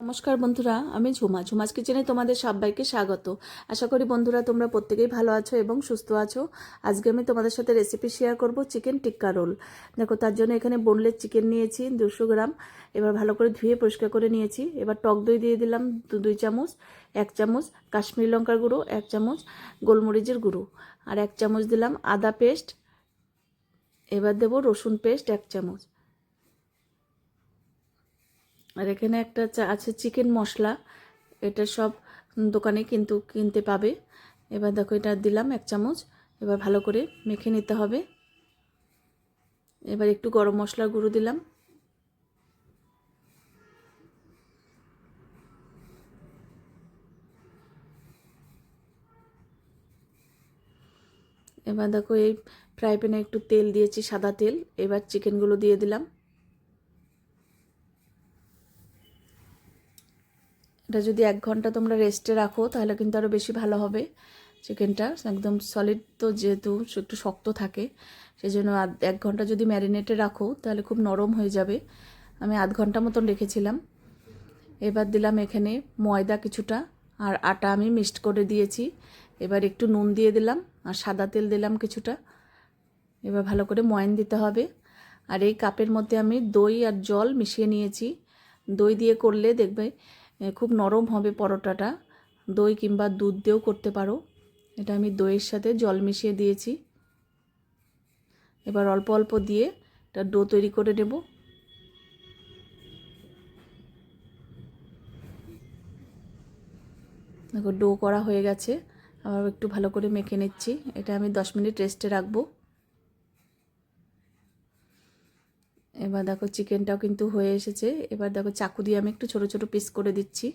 নমস্কার বন্ধুরা, আমি ঝুমা। ঝুমাস কিচেনে তোমাদের সবাইকে স্বাগত। আশা করি বন্ধুরা তোমরা প্রত্যেকেই ভালো আছো এবং সুস্থ আছো। আজকে আমি তোমাদের সাথে রেসিপি শেয়ার করব চিকেন টিক্কা রোল দেখো, তার জন্য এখানে বোনলেস চিকেন নিয়েছি, দুশো গ্রাম। এবার ভালো করে ধুয়ে পরিষ্কার করে নিয়েছি। এবার টক দই দিয়ে দিলাম দুই চামচ, এক চামচ কাশ্মীরি লঙ্কার গুঁড়ো, এক চামচ গোলমরিচের গুঁড়ো, আর এক চামচ দিলাম আদা পেস্ট এবার দেবো রসুন পেস্ট এক চামচ। আর এখানে একটা আছে চিকেন মশলা। এটা সব দোকানে কিন্তু কিনতে পাবে। এবার দেখো এটা দিলাম এক চামচ। এবার ভালো করে মেখে নিতে হবে। এবার একটু গরম মশলার গুঁড়ো দিলাম। এবার দেখো এই ফ্রাই প্যানে একটু তেল দিয়েছি, সাদা তেল। এবার চিকেনগুলো দিয়ে দিলাম। এটা যদি এক ঘণ্টা তোমরা রেস্টে রাখো, তাহলে কিন্তু আরও বেশি ভালো হবে। চিকেনটা একদম সলিড তো যেহেতু একটু শক্ত থাকে সেই জন্য এক ঘণ্টা যদি ম্যারিনেটে রাখো, তাহলে খুব নরম হয়ে যাবে। আমি আধ ঘণ্টা মতন রেখেছিলাম। এবার দিলাম এখানে ময়দা কিছুটা, আর আটা আমি মিক্সড করে দিয়েছি। এবার একটু নুন দিয়ে দিলাম, আর সাদা তেল দিলাম কিছুটা। এবার ভালো করে ময়ান দিতে হবে। আর এই কাপের মধ্যে আমি দই আর জল মিশিয়ে নিয়েছি। দই দিয়ে করলে দেখবে খুব নরম হবে পরোটাটা। দই কিংবা দুধ দিয়েও করতে পারো। এটা আমি দইয়ের সাথে জল মিশিয়ে দিয়েছি। এবার অল্প অল্প দিয়ে এটা ডো তৈরি করে নেব। দেখো ডো করা হয়ে গেছে। আবার একটু ভালো করে মেখে নিচ্ছি। এটা আমি দশ মিনিট রেস্টে রাখব। এবার দেখো চিকেনটাও কিন্তু হয়ে এসেছে। এবার দেখো চাকু দিয়ে আমি একটু ছোট ছোট পিস করে দিচ্ছি।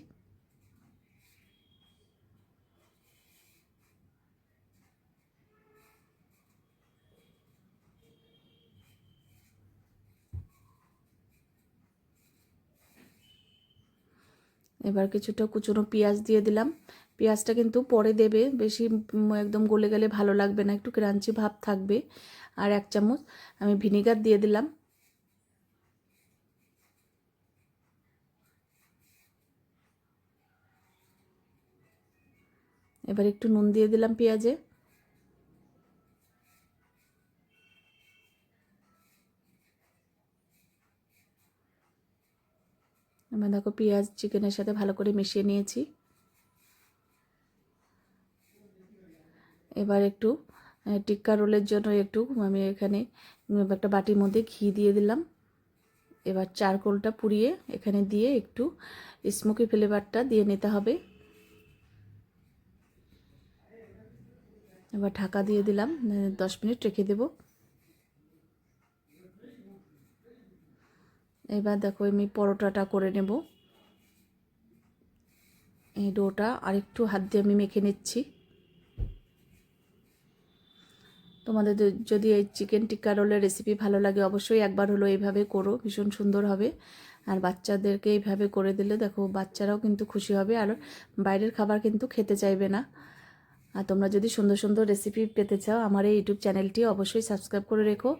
এবার কিছুটা কুচনো পেঁয়াজ দিয়ে দিলাম। পেঁয়াজটা কিন্তু পরে দেবে, বেশি একদম গলে গেলে ভালো লাগবে না, একটু ক্রাঞ্চি ভাব থাকবে। আর এক চামচ আমি ভিনিগার দিয়ে দিলাম। এবার একটু নুন দিয়ে দিলাম পেঁয়াজে। আমি দেখো পেঁয়াজ চিকেনের সাথে ভালো করে মিশিয়ে নিয়েছি। এবার একটু টিক্কা রোলের জন্য একটু, আমি এখানে একটা বাটির মধ্যে ঘি দিয়ে দিলাম। এবার চারকোলটা পুড়িয়ে এখানে দিয়ে একটু স্মোকি ফ্লেভারটা দিয়ে নিতে হবে। এবার ঢাকা দিয়ে দিলাম দশ মিনিট রেখে দেব। এবার দেখো আমি পরোটাটা করে নেব। এই ডোটা আরেকটু হাত দিয়ে আমি মেখে নিচ্ছি। তোমাদের যদি এই চিকেন টিক্কা রোলের রেসিপি ভালো লাগে, অবশ্যই একবার হলো এইভাবে করো, ভীষণ সুন্দর হবে। আর বাচ্চাদেরকে এইভাবে করে দিলে দেখো, বাচ্চারাও কিন্তু খুশি হবে। আর বাইরের খাবার কিন্তু খেতে চাইবে না। আর তোমরা যদি সুন্দর সুন্দর রেসিপি পেতে চাও, আমার এই ইউটিউব চ্যানেলটি অবশ্যই সাবস্ক্রাইব করে রেখো।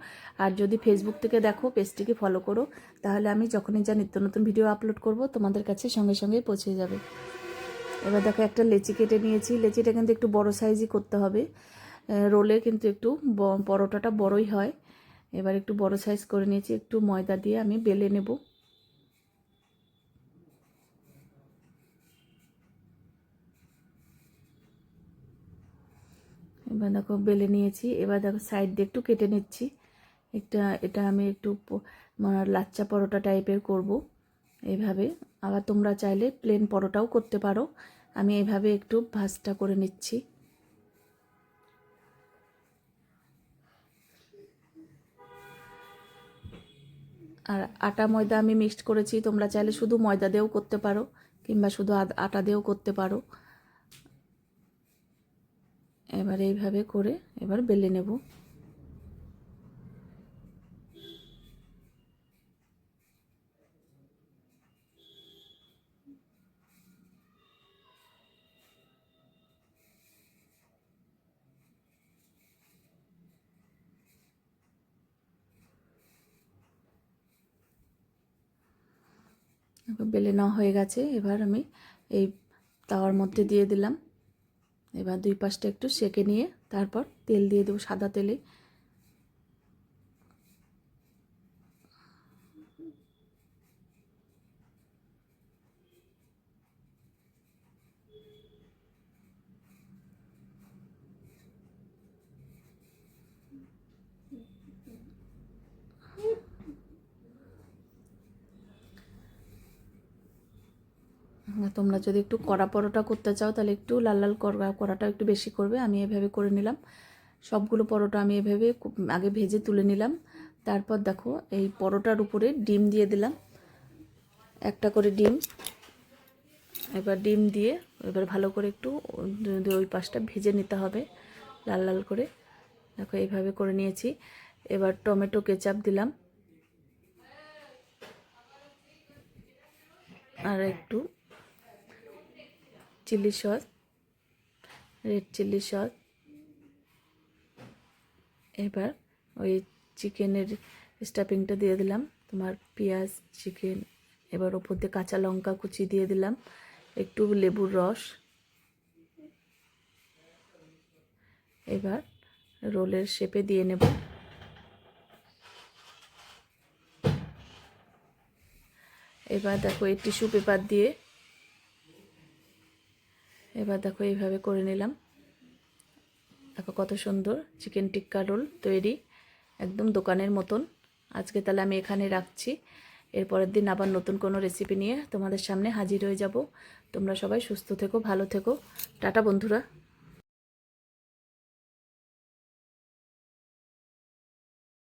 আর যদি ফেসবুক থেকে দেখো পেজটিকে ফলো করো, তাহলে আমি যখনই যা নিত্য নতুন ভিডিও আপলোড করব, তোমাদের কাছে সঙ্গে সঙ্গে পৌঁছে যাবে। এবার দেখো, একটা লেচি কেটে নিয়েছি। লেচিটা কিন্তু একটু বড় সাইজই করতে হবে। রোলে কিন্তু একটু পরোটাটা বড়ই হয়। এবার একটু বড় সাইজ করে নিয়েছি। একটু ময়দা দিয়ে আমি বেলে নেব। এবার দেখো বেলে নিয়েছি। এবার দেখো সাইড দিয়ে একটু কেটে নিচ্ছি। একটা, এটা আমি একটু মানে লাচ্চা পরোটা টাইপের করব এইভাবে আবার তোমরা চাইলে প্লেন পরোটাও করতে পারো। আমি এভাবে একটু ভাজটা করে নিচ্ছি। আর আটা ময়দা আমি মিক্সড করেছি। তোমরা চাইলে শুধু ময়দা দিয়েও করতে পারো, কিংবা শুধু আটা দিয়েও করতে পারো। এবার এইভাবে করে এবার বেলে নেব। বেলে নেওয়া হয়ে গেছে। এবার আমি এই তাওয়ার মধ্যে দিয়ে দিলাম। এবার দুই পাশটা একটু সেকে নিয়ে তারপর তেল দিয়ে দেবো সাদা তেলে। তোমরা যদি একটু কড়া পরোটা করতে চাও, তাহলে একটু লাল লাল কড়া কড়াটা একটু বেশি করবে। আমি এভাবে করে নিলাম। সবগুলো পরোটা আমি এভাবে আগে ভেজে তুলে নিলাম। তারপর দেখো, এই পরোটার উপরে ডিম দিয়ে দিলাম। একটা করে ডিম। এবার ডিম দিয়ে এবার ভালো করে একটু ওই পাশটা ভেজে নিতে হবে লাল লাল করে। দেখো, এইভাবে করে নিয়েছি। এবার টমেটো কেচাপ দিলাম। আর একটু chilli sauce, red chilli sauce. এবার ওই চিকেনের স্টাফিংটা দিয়ে দিলাম। তোমার পেঁয়াজ, চিকেন, এবার ওপর দিয়ে কাঁচা লঙ্কা কুচি দিয়ে দিলাম। একটু লেবুর রস। এবার রোলের শেপে দিয়ে নেব। এবার দেখো এই টিস্যু পেপার দিয়ে এবার দেখো এইভাবে করে নিলাম। দেখো কত সুন্দর চিকেন টিক্কা রোল তৈরি, একদম দোকানের মতন। আজকে তাহলে আমি এখানে রাখছি। এরপরের দিন আবার নতুন কোনো রেসিপি নিয়ে তোমাদের সামনে হাজির হয়ে যাব। তোমরা সবাই সুস্থ থেকো, ভালো থেকো। টাটা বন্ধুরা।